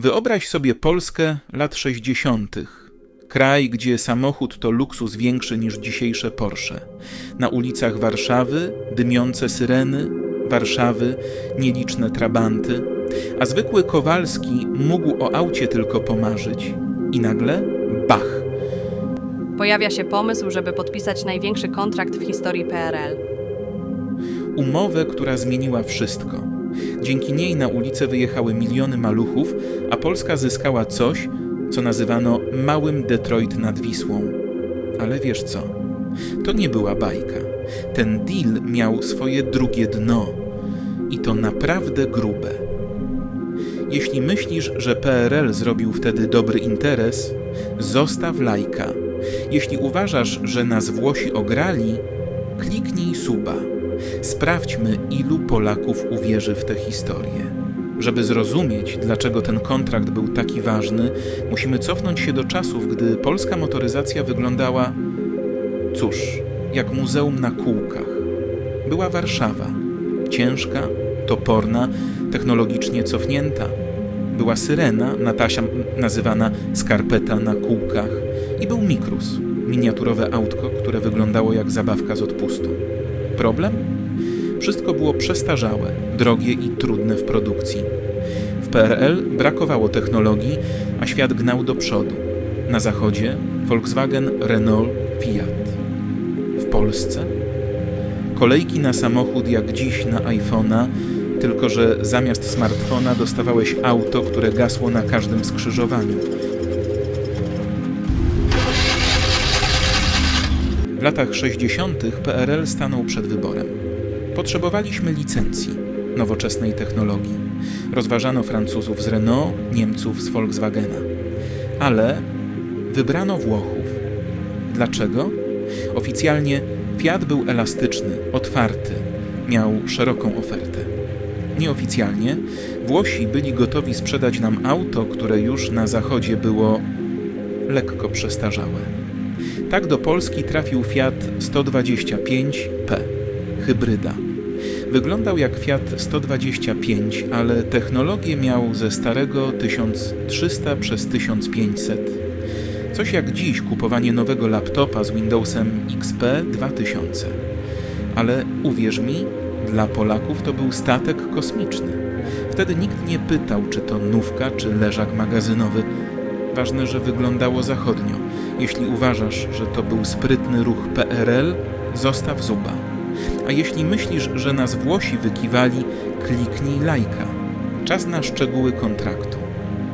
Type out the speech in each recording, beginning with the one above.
Wyobraź sobie Polskę lat 60. Kraj, gdzie samochód to luksus większy niż dzisiejsze Porsche. Na ulicach Warszawy dymiące syreny, Warszawy nieliczne trabanty, a zwykły Kowalski mógł o aucie tylko pomarzyć. I nagle bach! Pojawia się pomysł, żeby podpisać największy kontrakt w historii PRL. Umowę, która zmieniła wszystko. Dzięki niej na ulicę wyjechały miliony maluchów, a Polska zyskała coś, co nazywano małym Detroit nad Wisłą. Ale wiesz co? To nie była bajka. Ten deal miał swoje drugie dno. I to naprawdę grube. Jeśli myślisz, że PRL zrobił wtedy dobry interes, zostaw lajka. Jeśli uważasz, że nas Włosi ograli, kliknij suba. Sprawdźmy, ilu Polaków uwierzy w tę historię. Żeby zrozumieć, dlaczego ten kontrakt był taki ważny, musimy cofnąć się do czasów, gdy polska motoryzacja wyglądała, cóż, jak muzeum na kółkach. Była Warszawa, ciężka, toporna, technologicznie cofnięta. Była Syrena, Natasia nazywana Skarpeta na kółkach i był Mikrus, miniaturowe autko, które wyglądało jak zabawka z odpustu. Problem? Wszystko było przestarzałe, drogie i trudne w produkcji. W PRL brakowało technologii, a świat gnał do przodu. Na zachodzie Volkswagen, Renault, Fiat. W Polsce? Kolejki na samochód jak dziś na iPhone'a, tylko że zamiast smartfona dostawałeś auto, które gasło na każdym skrzyżowaniu. W latach 60. PRL stanął przed wyborem. Potrzebowaliśmy licencji, nowoczesnej technologii. Rozważano Francuzów z Renault, Niemców z Volkswagena. Ale wybrano Włochów. Dlaczego? Oficjalnie Fiat był elastyczny, otwarty, miał szeroką ofertę. Nieoficjalnie Włosi byli gotowi sprzedać nam auto, które już na zachodzie było lekko przestarzałe. Tak do Polski trafił Fiat 125P, hybryda. Wyglądał jak Fiat 125, ale technologię miał ze starego 1300 przez 1500. Coś jak dziś kupowanie nowego laptopa z Windowsem XP 2000. Ale uwierz mi, dla Polaków to był statek kosmiczny. Wtedy nikt nie pytał, czy to nówka, czy leżak magazynowy. Ważne, że wyglądało zachodnio. Jeśli uważasz, że to był sprytny ruch PRL, zostaw zuba. A jeśli myślisz, że nas Włosi wykiwali, kliknij lajka. Czas na szczegóły kontraktu.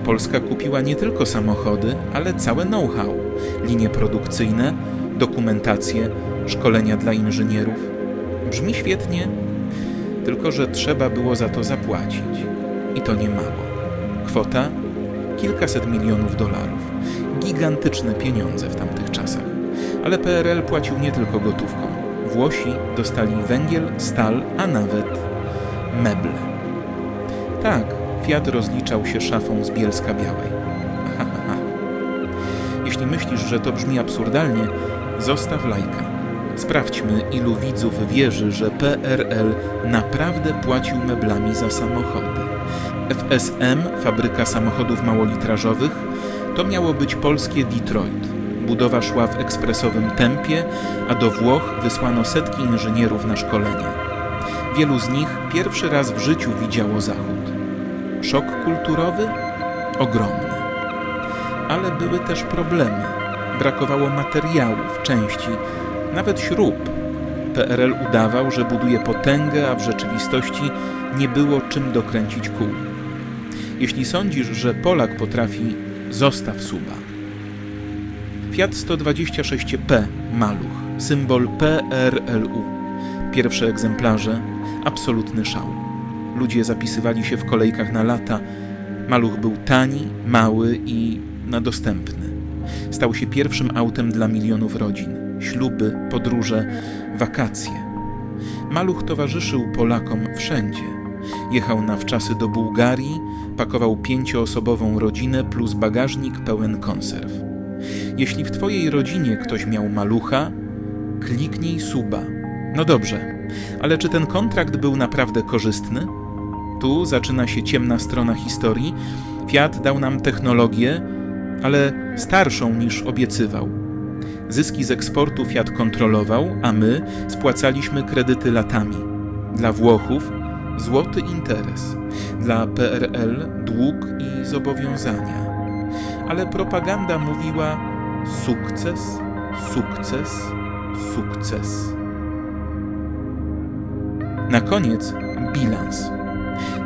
Polska kupiła nie tylko samochody, ale całe know-how, linie produkcyjne, dokumentację, szkolenia dla inżynierów. Brzmi świetnie, tylko że trzeba było za to zapłacić. I to nie mało. Kwota kilkaset milionów dolarów. Gigantyczne pieniądze w tamtych czasach. Ale PRL płacił nie tylko gotówką. Włosi dostali węgiel, stal, a nawet meble. Tak, Fiat rozliczał się szafą z Bielska Białej. Jeśli myślisz, że to brzmi absurdalnie, zostaw lajka. Sprawdźmy, ilu widzów wierzy, że PRL naprawdę płacił meblami za samochody. FSM, fabryka samochodów małolitrażowych, to miało być polskie Detroit. Budowa szła w ekspresowym tempie, a do Włoch wysłano setki inżynierów na szkolenia. Wielu z nich pierwszy raz w życiu widziało Zachód. Szok kulturowy? Ogromny. Ale były też problemy. Brakowało materiałów, części, nawet śrub. PRL udawał, że buduje potęgę, a w rzeczywistości nie było czym dokręcić kół. Jeśli sądzisz, że Polak potrafi, zostaw suba. Fiat 126P Maluch, symbol PRLU. Pierwsze egzemplarze, absolutny szał. Ludzie zapisywali się w kolejkach na lata. Maluch był tani, mały i nadostępny. Stał się pierwszym autem dla milionów rodzin. Śluby, podróże, wakacje. Maluch towarzyszył Polakom wszędzie. Jechał na wczasy do Bułgarii, pakował pięcioosobową rodzinę plus bagażnik pełen konserw. Jeśli w Twojej rodzinie ktoś miał malucha, kliknij suba. No dobrze, ale czy ten kontrakt był naprawdę korzystny? Tu zaczyna się ciemna strona historii, Fiat dał nam technologię, ale starszą niż obiecywał. Zyski z eksportu Fiat kontrolował, a my spłacaliśmy kredyty latami. Dla Włochów złoty interes, dla PRL dług i zobowiązania. Ale propaganda mówiła sukces, sukces, sukces. Na koniec bilans.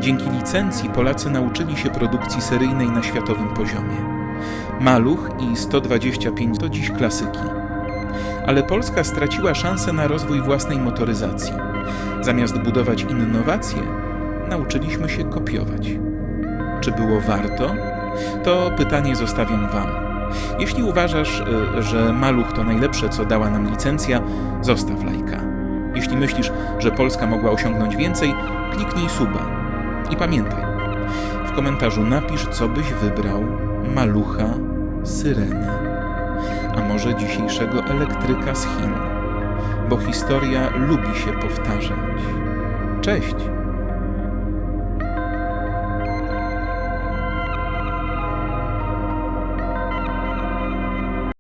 Dzięki licencji Polacy nauczyli się produkcji seryjnej na światowym poziomie. Maluch i 125 to dziś klasyki. Ale Polska straciła szansę na rozwój własnej motoryzacji. Zamiast budować innowacje, nauczyliśmy się kopiować. Czy było warto? To pytanie zostawiam Wam. Jeśli uważasz, y, że Maluch to najlepsze, co dała nam licencja, zostaw lajka. Jeśli myślisz, że Polska mogła osiągnąć więcej, kliknij suba. I pamiętaj, w komentarzu napisz, co byś wybrał: malucha, syrenę, a może dzisiejszego elektryka z Chin, bo historia lubi się powtarzać. Cześć!